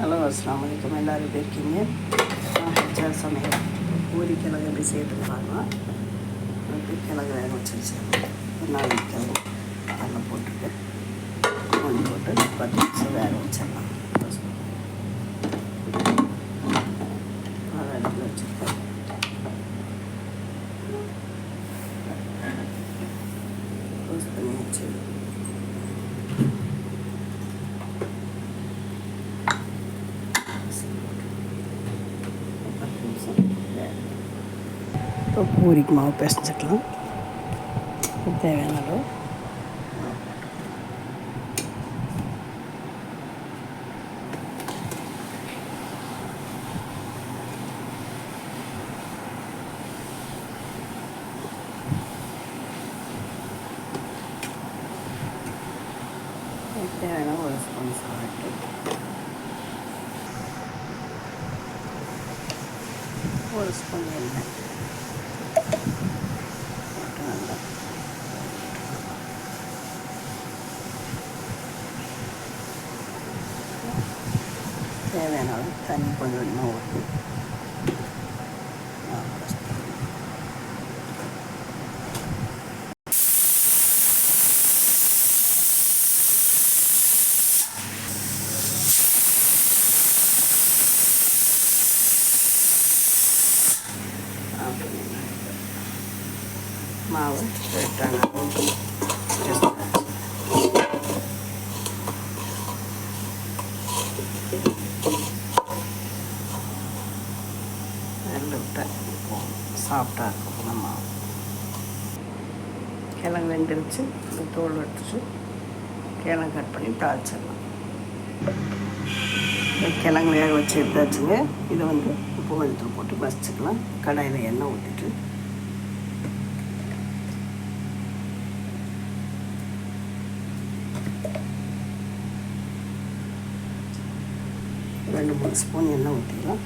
Hello அஸ்லாம் வலைக்கம் எல்லோரும் எப்படி இருக்கீங்க? நான் ஹெச்ஆர் சமையல். பூரி கிழங்கு எப்படி செய்யறதுன்னு பார்க்கலாம். எப்படி கிழங்கு வேக வச்சிருச்சேன் ஒரு நாலு கிழங்கு அதில் போட்டுட்டு மூணு போட்டு பத்து நிமிஷம் வேக வச்சிடலாம். அதை அடுப்பில் வச்சுருக்கேன். க்ளோஸ் பண்ணி வச்சு பத்து நிமிஷம் வேக. இப்போ பூரிக்கு மாவு பிசைஞ்சுக்கலாம் தேவையான அளவு தேவையான ஒரு ஸ்பூன் சால்ட்டு ஒரு ஸ்பூன் எண்ணெய் 7 or 10.1 more. Mau, trang aku. சாஃப்டாக இருக்கும் இந்த மாவு கிழங்கு வெந்துருச்சு. இந்த தோல் எடுத்துட்டு கிழங்கு கட் பண்ணி தாளிச்சிடலாம். இந்த கிழங்கு வேக வச்சு எடுத்தாச்சுங்க. இதை வந்து உப்பு வெளுத்து போட்டு மசிச்சுக்கலாம். கடாயில் எண்ணெய் ஊற்றிட்டு ரெண்டு மூணு ஸ்பூன் எண்ணெய் ஊற்றிக்கலாம்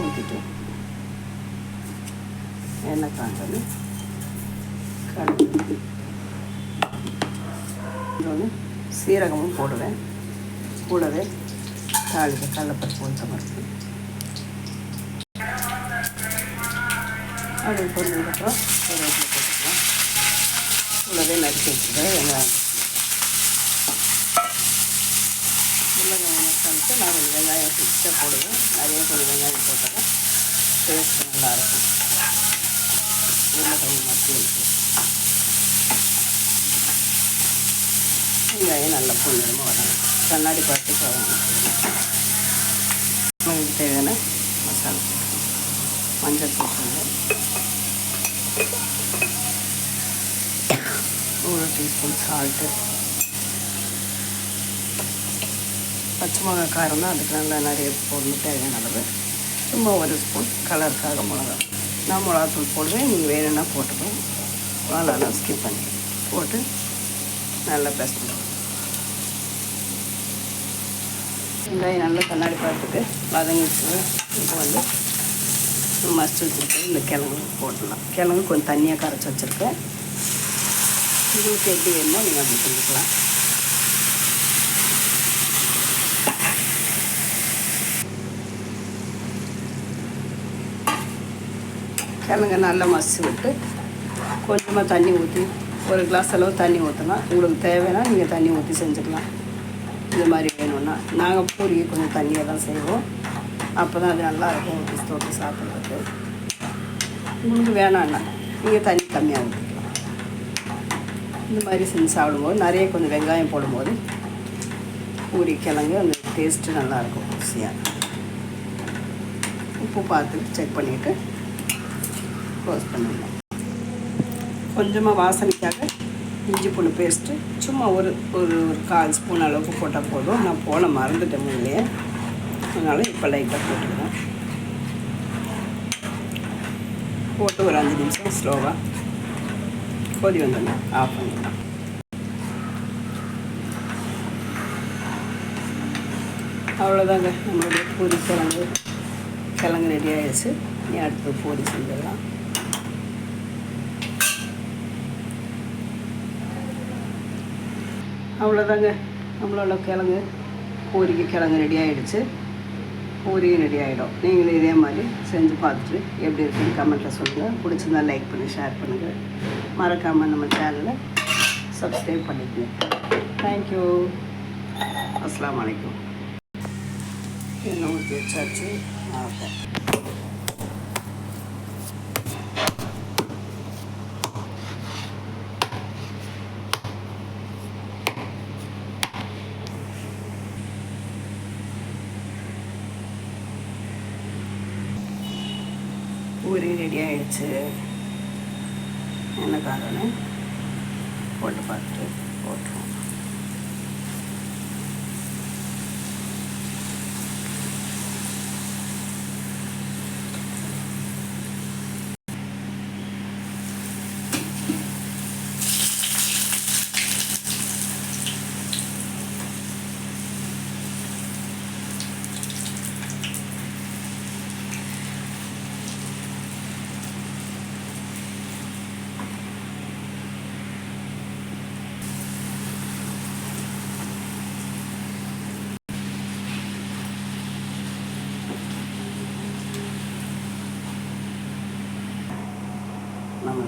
ஊற்றிட்டு எண்ணெய் காஞ்சது கடுகு. கொஞ்சோண்டு சீரகமும் போடுவேன். கூடவே தாளிக்க கடலப்பருப்பு கொஞ்சம் இருக்கு அது பொருளுக்கப்புறம் கருவேப்பிலை போட்டுக்கலாம். கூடவே நறுக்கி வச்சுக்கிறேன். வெங்காயம் உருளைக்கிழங்கு மசாலுக்கு நான் கொஞ்சம் வெங்காயம் ஃபிக்ஸாக போடுவேன். நிறைய கொஞ்சம் வெங்காயம் போட்டால் டேஸ்ட் நல்லாயிருக்கும் உருளைக்கிழங்கு மசியலுக்கு வெங்காயம் நல்லா பொண்ணுமா வரணும் கண்ணாடி பார்த்து வரணும் தேவையான மசாலா மஞ்சள் தூள் ஒரு டீஸ்பூன் சால்ட்டு பச்சை மிளகா காரம் தான் அதுக்கு நல்லா நிறைய போடணும் தேவையான அளவு சும்மா ஒரு ஸ்பூன் கலருக்காக மிளகா நான் மிளகாத்தூள் போடுவேன். நீங்கள் வேணும்னா போட்டுக்கலாம் மிளகாலாம் ஸ்கிப் பண்ணி போட்டு நல்லா பேசணும் வெங்காயம் நல்லா கண்ணாடி பார்த்துட்டு வதங்கிட்டு இப்போ வந்து மசிச்சு வச்சுருக்கேன் இந்த கிழங்கு போட்டுடலாம். கிழங்கு கொஞ்சம் தண்ணியாக கரைச்சி வச்சுருக்கேன். உங்களுக்கு எப்படி வேணுமோ நீங்கள் அப்படி செஞ்சுக்கலாம். கிழங்க நல்லா மசிச்சு விட்டு கொஞ்சமாக தண்ணி ஊற்றி ஒரு கிளாஸ் அளவு தண்ணி ஊற்றலாம் உங்களுக்கு தேவைன்னா நீங்கள் தண்ணி ஊற்றி செஞ்சுக்கலாம். இது மாதிரி வேணும்னா. நாங்கள் பூரி கொஞ்சம் தண்ணியாக தான் செய்வோம். அப்போ தான் அது நல்லா இருக்கும். ஊற்றி தொட்டு சாப்பிட்றதுக்கு. உங்களுக்கு வேணாம்னா நீங்கள் தண்ணி கம்மியாக ஊற்றிக்கலாம் இந்த மாதிரி செஞ்சு சாப்பிடும்போது நிறைய கொஞ்சம் வெங்காயம் போடும்போது பூரி கிழங்கு அந்த டேஸ்ட்டு நல்லாயிருக்கும் ருசியாக உப்பு பார்த்து செக் பண்ணிவிட்டு க்ளோஸ் பண்ணிடலாம் கொஞ்சமாக வாசனைக்காக இஞ்சி பூண்டு பேஸ்ட்டு சும்மா ஒரு ஒரு ஒரு கால் ஸ்பூன் அளவுக்கு போட்டால் போதும். நான் போன மறந்துட்டேன் முன்னே அதனால் இப்போ லைட்டாக போட்டுக்கிறேன். போட்டு ஒரு அஞ்சு நிமிஷம் ஸ்லோவாக கொதி வந்துடலாம் ஆஃப் பண்ணிடலாம். அவ்வளோதாங்க நம்மளுடைய பூரி கிழங்கு கிழங்கு ரெடி ஆகிடுச்சு நீ அடுத்து பூரி செஞ்சிடலாம். அவ்வளோதாங்க நம்மளோட கிழங்கு பூரிக்கு கிழங்கு ரெடி ஆகிடுச்சு பூரியும் ரெடி ஆகிடும் நீங்களும் இதே மாதிரி செஞ்சு பார்த்துட்டு எப்படி இருக்குன்னு கமெண்ட்டில் சொல்லுங்கள் பிடிச்சிருந்தா லைக் பண்ணி ஷேர் பண்ணுங்கள் மறக்காமல் நம்ம சேனலை சப்ஸ்கிரைப் பண்ணிக்கங்க. தேங்க்யூ அஸ்லாம் வலைக்கம் எண்ணெய் ஊற்றி வச்சாச்சு? ஓகே பூரி ரெடி ஆகிடுச்சு என்ன காரணம் போட்டு பார்த்துட்டு போட்டுருவோம்.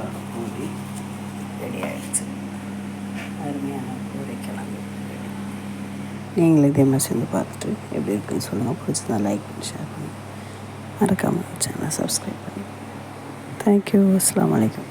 நம்மளோட பூரி ரெடி ஆகிடுச்சு அருமையான பூரி கிழங்கு நீங்களும் இதே மாதிரி செஞ்சு பார்த்துட்டு எப்படி இருக்குன்னு சொல்லுங்கள் பிடிச்சதான் லைக் பண்ணி ஷேர் பண்ணி. மறக்காமல் சேனலை சப்ஸ்கிரைப் பண்ணி. தேங்க்யூ அஸ்லாம் வலைக்கம்